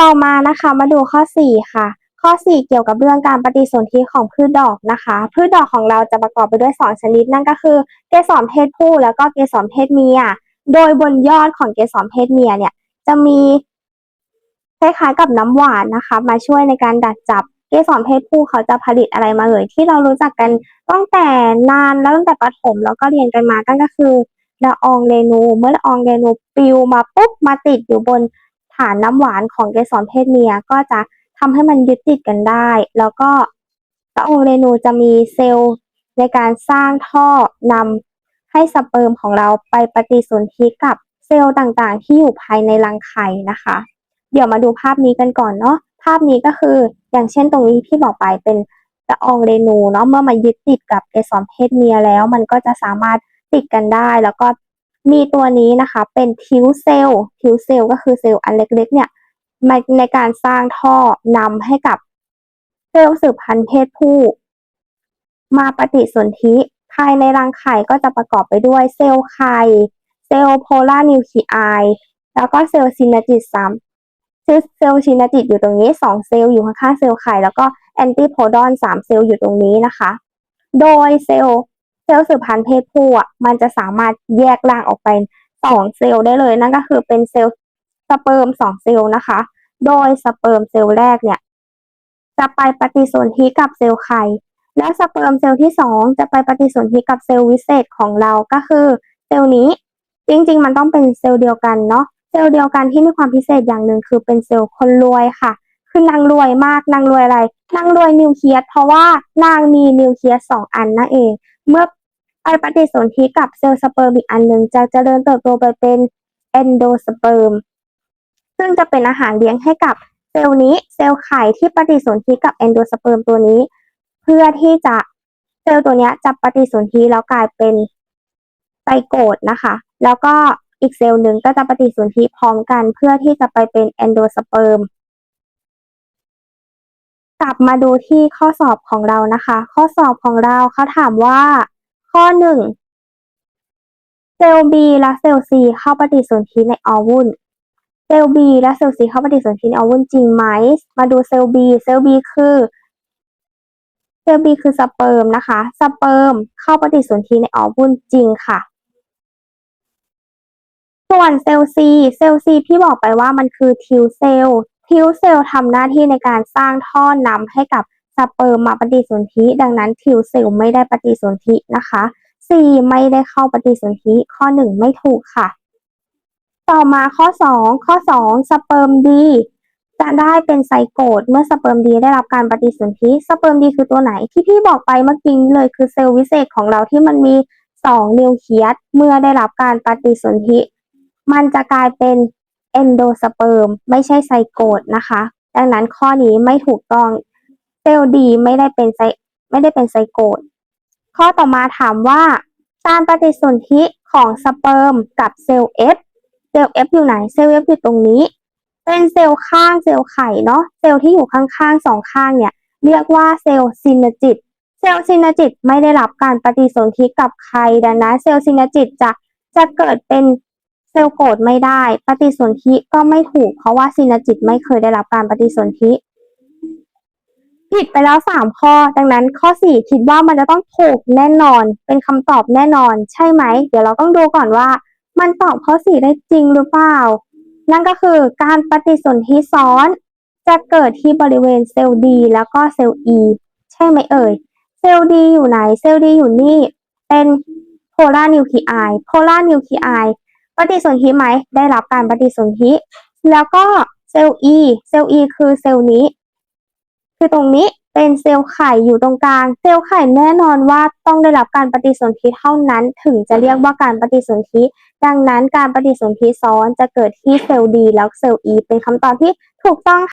ต่อมานะคะมาดูข้อ 4 ค่ะ ข้อ 4 เกี่ยวกับเรื่องการปฏิสนธิของพืชดอกนะคะ พืชดอกของเราจะประกอบไปด้วย 2 ชนิดนั่นก็คือ เกสรเพศผู้แล้วก็เกสรเพศเมีย โดยบนยอดของเกสรเพศเมียเนี่ยจะมีคล้ายๆกับน้ำหวานนะคะ มาช่วยในการดักจับเกสรเพศผู้เขาจะผลิตอะไรมาเอ่ยที่เรารู้จักกันตั้งแต่นานแล้วตั้งแต่ประถมแล้วก็เรียนกันมานั่นก็คือละอองเรนู เมื่อละอองเรนูปลิวมาปุ๊บมาติดอยู่บน ฐานน้ำหวานของเกสรเพศเมียก็จะทำให้มันยึดติดกันได้ แล้วก็ละอองเรนูจะมีเซลล์ในการสร้างท่อนำให้สเปิร์มของเราไปปฏิสนธิกับเซลล์ต่างๆ ที่อยู่ภายในรังไข่นะคะ เดี๋ยวมาดูภาพนี้กันก่อนเนาะภาพนี้ก็คืออย่างเช่นตรงนี้ที่บอกไปเป็นละอองเรนูเนาะเมื่อมันยึดติดกับเกสรเพศเมียแล้ว มันก็จะสามารถติดกันได้ แล้วก็ มีตัวนี้นะคะเป็นทิวเซลล์ทิวเซลล์ก็คือเซลล์อันเล็กๆเนี่ยมาในการสร้างท่อนำให้กับเซลล์สืบพันธุ์เพศผู้ มาปฏิสนธิภายในรังไข่ก็จะประกอบไปด้วยเซลล์ไข่เซลล์โพลาร์นิวคลีไอแล้วก็เซลล์ซินาจิตซ้ำซึ่งเซลล์ซินนาจิตอยู่ตรงนี้ 2 เซลล์อยู่ข้างๆเซลล์ไข่แล้วก็แอนติโพดอน3 เซลล์อยู่ตรงนี้นะคะ โดยเซลล์ เซลล์สืบพันธุ์เพศผู้อะมันจะสามารถแยกร่างออกเป็น2เซลล์ได้เลยนั่นก็คือเป็นเซลล์สเปิร์ม2เซลล์นะคะ โดยสเปิร์มเซลล์แรกเนี่ย จะไปปฏิสนธิกับเซลล์ไข่แล้วสเปิร์มเซลล์ที่2จะไปปฏิสนธิกับเซลล์วิเศษของเราก็คือเซลล์นี้จริงๆ มันต้องเป็นเซลล์เดียวกันเนาะเซลล์เดียวกันที่มีความพิเศษอย่างหนึ่งคือเป็นเซลล์คนรวยค่ะ คือนางรวยมากนางรวยอะไรนางรวยนิวเคลียสเพราะว่านางมีนิวเคลียสสองอันนั่นเอง เมื่อ ไปปฏิสนธิกับเซลล์สเปิร์มอีกอันหนึ่งจะเจริญเติบโตไปเป็นเอนโดสเปิร์มซึ่งจะเป็นอาหารเลี้ยงให้กับเซลล์นี้เซลล์ไข่ที่ปฏิสนธิกับเอนโดสเปิร์มตัวนี้ เพื่อที่จะเซลล์ตัวนี้จะปฏิสนธิแล้วกลายเป็นไซโกตนะคะ แล้วก็อีกเซลล์หนึ่งก็จะปฏิสนธิพร้อมกันเพื่อที่จะไปเป็นเอนโดสเปิร์มกลับมาดูที่ข้อสอบของเรานะคะ ข้อสอบของเราเขาถามว่า ข้อหนึ่งเซลล์ B และเซลล์ C เข้าปฏิสนธิในออวุลเซลล์ B และเซลล์ C เข้าปฏิสนธิในออวุลจริงไหม มาดูเซลล์ B เซลล์ B คือเซลล์ B คือสเปิร์มนะคะ สเปิร์มเข้าปฏิสนธิในออวุลจริงค่ะ ส่วนเซลล์ C เซลล์ C ที่บอกไปว่ามันคือทิวเซลล์ทิวเซลล์ทำหน้าที่ในการสร้างท่อนำให้กับ สเปิร์มมาปฏิสนธิดังนั้นทิวเซลล์ไม่ได้ปฏิสนธินะคะ C ไม่ได้เข้าปฏิสนธิข้อ 1 ไม่ถูกค่ะ ต่อมาข้อ 2 ข้อ 2 สเปิร์มดีจะได้เป็นไซโกตเมื่อสเปิร์มดีได้รับการปฏิสนธิสเปิร์มดีคือตัวไหนที่พี่บอกไปเมื่อกี้เลยคือเซลล์วิเศษของเราที่มันมี 2 นิวเคลียสเมื่อได้รับการปฏิสนธิ มันจะกลายเป็นเอนโดสเปิร์มไม่ใช่ไซโกตนะคะ ดังนั้นข้อนี้ไม่ถูกต้อง เซลล์ดีไม่ได้เป็นไซไม่ได้เป็นไซโกตข้อต่อมาถามว่า การปฏิสนธิของสเปิร์มกับเซลล์ F เซลล์ F อยู่ไหนเซลล์ F อยู่ตรงนี้ เป็นเซลล์ข้างเซลล์ไข่เนาะเซลล์ที่อยู่ข้างๆสองข้างเนี่ย เรียกว่าเซลล์ซินจิตเซลล์ซินจิตไม่ได้รับการปฏิสนธิกับใครดังนั้นเซลล์ซินจิตจะจะเกิดเป็นเซลล์โกรธไม่ได้ ปฏิสนธิก็ไม่ถูก เพราะว่าซินจิตไม่เคยได้รับการปฏิสนธิ ผิดไปแล้วสามข้อ ดังนั้นข้อสี่คิดว่ามันจะต้องถูกแน่นอน เป็นคำตอบแน่นอน ใช่ไหม เดี๋ยวเราต้องดูก่อนว่า มันตอบข้อสี่ได้จริงหรือเปล่า นั่นก็คือการปฏิสนธิซ้อน จะเกิดที่บริเวณเซลล์ D แล้วก็เซลล์ E ใช่ไหมเอ่ย เซลล์ D อยู่ไหน เซลล์ D อยู่นี่ เป็นโพลาร์นิวคลีไอโพลาร์นิวคลีไอปฏิสนธิไหม ได้รับการปฏิสนธิ แล้วก็เซลล์ E เซลล์ E คือเซลล์นี้ คือตรงนี้เป็นเซลล์ไข่อยู่ตรงกลาง เซลล์ไข่แน่นอนว่าต้องได้รับการปฏิสนธิเท่านั้น ถึงจะเรียกว่าการปฏิสนธิ ดังนั้นการปฏิสนธิซ้อนจะเกิดที่เซลล์ดีแล้วเซลล์อีเป็นคำตอบที่ถูกต้อง